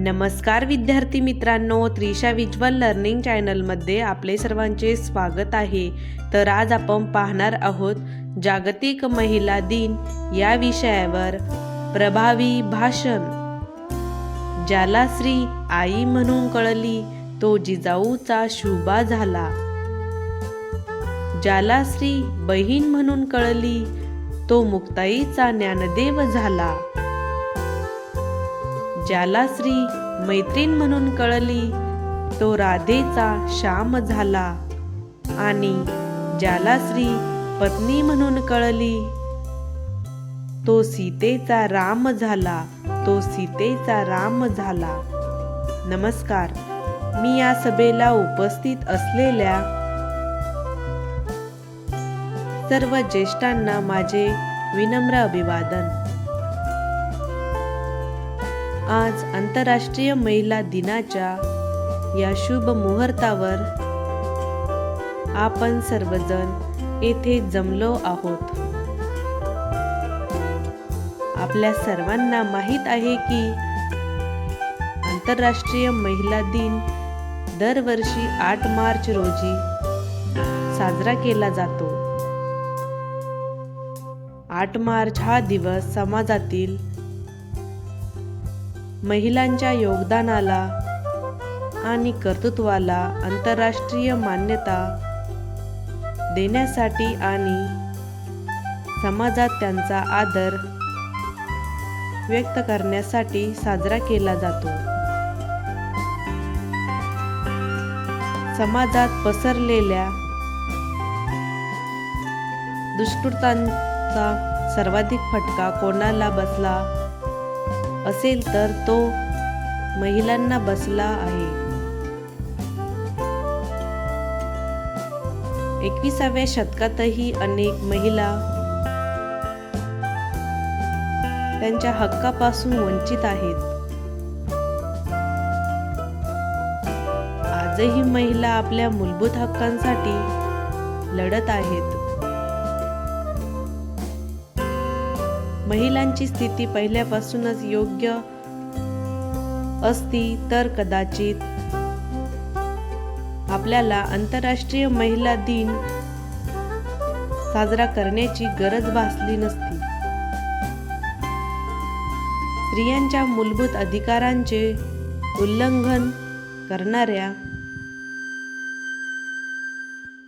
नमस्कार विद्यार्थी मित्रांनो त्रिशा विज्वल लर्निंग चॅनलमध्ये आपले सर्वांचे स्वागत आहे. तर आज आपण पाहणार आहोत जागतिक महिला दिन या विषयावर प्रभावी भाषण. ज्याला श्री आई म्हणून कळली तो जिजाऊचा शुभा झाला. ज्याला श्री बहीण म्हणून कळली तो मुक्ताईचा ज्ञानदेव झाला. ज्याला श्री मैत्रीण म्हणून कळली तो राधेचा श्याम झाला. आणि ज्याला श्री पत्नी म्हणून कळली तो सीतेचा राम झाला. तो सीतेचा राम झाला. नमस्कार. मी या सभेला उपस्थित असलेल्या सर्व ज्येष्ठांना माझे विनम्र अभिवादन. आज आंतरराष्ट्रीय महिला दिनाच्या या शुभ मुहूर्तावर आपण सर्वजण येथे जमलो आहोत. आपल्या सर्वांना माहीत आहे की आंतरराष्ट्रीय महिला दिन दरवर्षी आठ मार्च रोजी साजरा केला जातो. आठ मार्च हा दिवस समाजातील महिलांच्या योगदानाला आणि कर्तृत्वाला आंतरराष्ट्रीय मान्यता देण्यासाठी आणि समाजात त्यांचा आदर व्यक्त करण्यासाठी साजरा केला जातो. समाजात पसरलेल्या दुष्कृतांचा सर्वाधिक फटका कोणाला बसला? असेल तर तो महिलांना बसला आहे. एकविसाव्या शतकातही अनेक महिला त्यांच्या हक्कापासून वंचित आहेत. आजही महिला आपल्या मूलभूत हक्कांसाठी लढत आहेत. महिलांची स्थिती पहिल्यापासूनच योग्य असती तर कदाचित आपल्याला आंतरराष्ट्रीय महिला दिन साजरा करण्याची गरज भासली नसती. स्त्रियांच्या मूलभूत अधिकारांचे उल्लंघन करणाऱ्या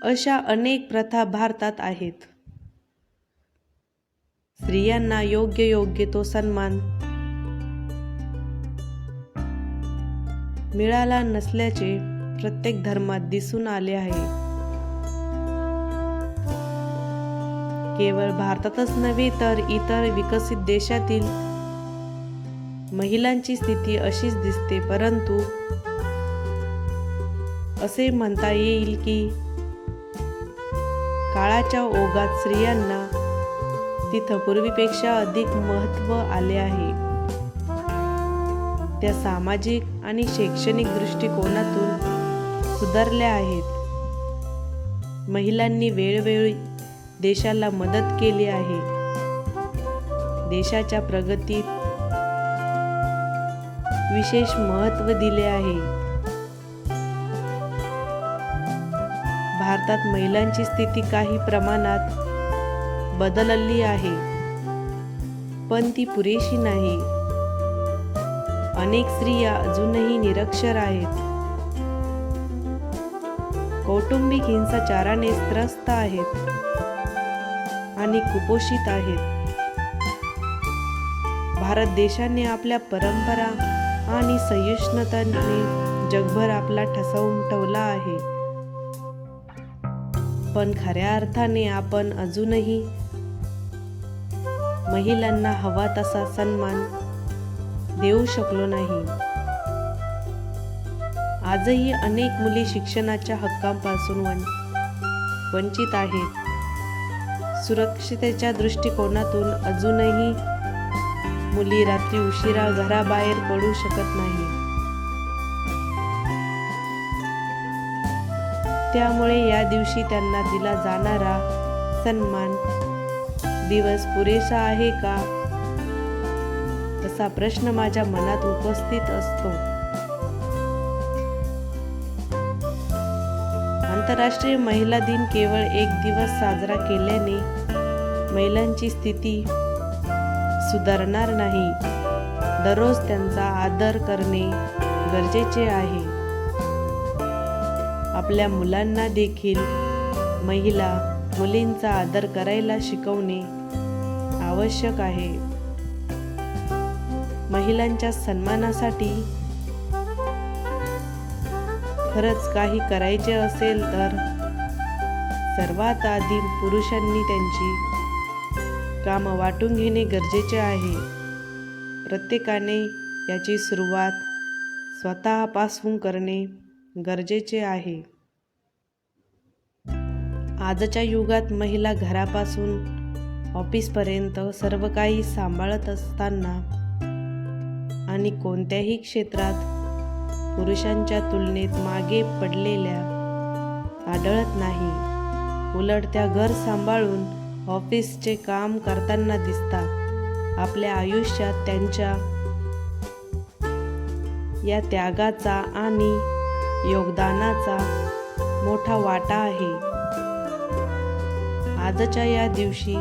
अशा अनेक प्रथा भारतात आहेत. स्त्रियांना योग्य योग्य तो सन्मान. मिळाला नसल्याचे प्रत्येक धर्मात दिसून आले आहे. केवळ भारतातच नव्हे तर इतर विकसित देशातील महिलांची स्थिती अशीच दिसते परंतु असे म्हणता येईल की काळाच्या ओघात स्त्रियांना तिथं पूर्वीपेक्षा अधिक महत्त्व आले आहे. त्या सामाजिक आणि शैक्षणिक दृष्टिकोनातून सुधारल्या आहेत. महिलांनी वेळोवेळी देशाला मदत केली आहे. देशाच्या प्रगतीत विशेष महत्त्व दिले आहे. भारतात महिलांची स्थिती काही प्रमाणात बदलली आहे. पण ती पुरेशी नाही. अनेक स्त्रिया अजूनही निरक्षर आहेत. कौटुंबिक हिंसाचाराने त्रस्त आहेत आणि कुपोषित आहेत. भारत देशाने आपल्या परंपरा आणि सहिष्णुताने जगभर आपला ठसा उमटवला आहे. पण खऱ्या अर्थाने आपण अजूनही महिलांना हवा तसा सन्मान देऊ शकलो नाही. आजही अनेक मुली शिक्षणाच्या हक्कांपासून वन वंचित आहेत. सुरक्षितेच्या दृष्टिकोनातून अजूनही मुली रात्री उशिरा घराबाहेर पडू शकत नाही. त्यामुळे या दिवशी त्यांना दिला जाणारा सन्मान दिवस पुरेसा आहे का? असा प्रश्न माझ्या मनात उपस्थित असतो. आंतरराष्ट्रीय महिला दिन केवळ एक दिवस साजरा केल्याने महिलांची स्थिती सुधारणार नाही. दररोज त्यांचा आदर करणे गरजेचे आहे. आपल्या मुलांना देखील महिला मुलींचा आदर करायला शिकवणे आवश्यक आहे. महिलांच्या सन्मानासाठी खरंच काही करायचे असेल तर सर्वात आधी पुरुषांनी त्यांची कामं वाटून घेणे गरजेचे आहे. प्रत्येकाने याची सुरुवात स्वतःपासून करणे गरजेचे आहे. आजच्या युगात महिला घरापासून ऑफिसपर्यंत सर्व काही सांभाळत असताना आणि कोणत्याही क्षेत्रात पुरुषांच्या तुलनेत मागे पडलेल्या आढळत नाही उलट त्या घर सांभाळून ऑफिसचे काम करताना दिसतात. आपल्या आयुष्यात त्यांच्या या त्यागाचा आणि योगदानाचा मोठा वाटा आहे. आजच्या या दिवशी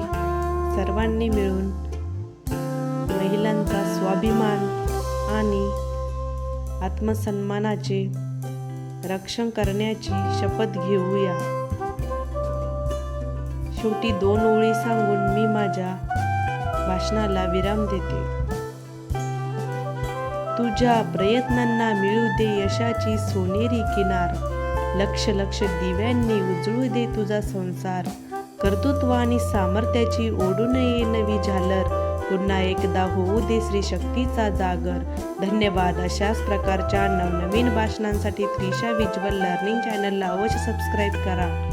सर्वांनी मिळून महिलांचा स्वाभिमान आणि आत्मसन्मानाचे रक्षण करण्याची शपथ घेऊया. शेवटी दोन ओळी सांगून मी माझ्या भाषणाला विराम देते. तुझ्या प्रयत्नांना मिळू दे यशाची सोनेरी किनार. लक्ष लक्ष दिव्यांनी उजळू दे तुझा संसार. कर्तृत्व आणि सामर्थ्याची ओढून ये नवी झालर. पुन्हा एकदा होऊ दे श्री शक्तीचा जागर. धन्यवाद अशाच प्रकारच्या नवनवीन भाषणांसाठी त्रिशा विज्वल लर्निंग चॅनलला अवश्य सबस्क्राईब करा.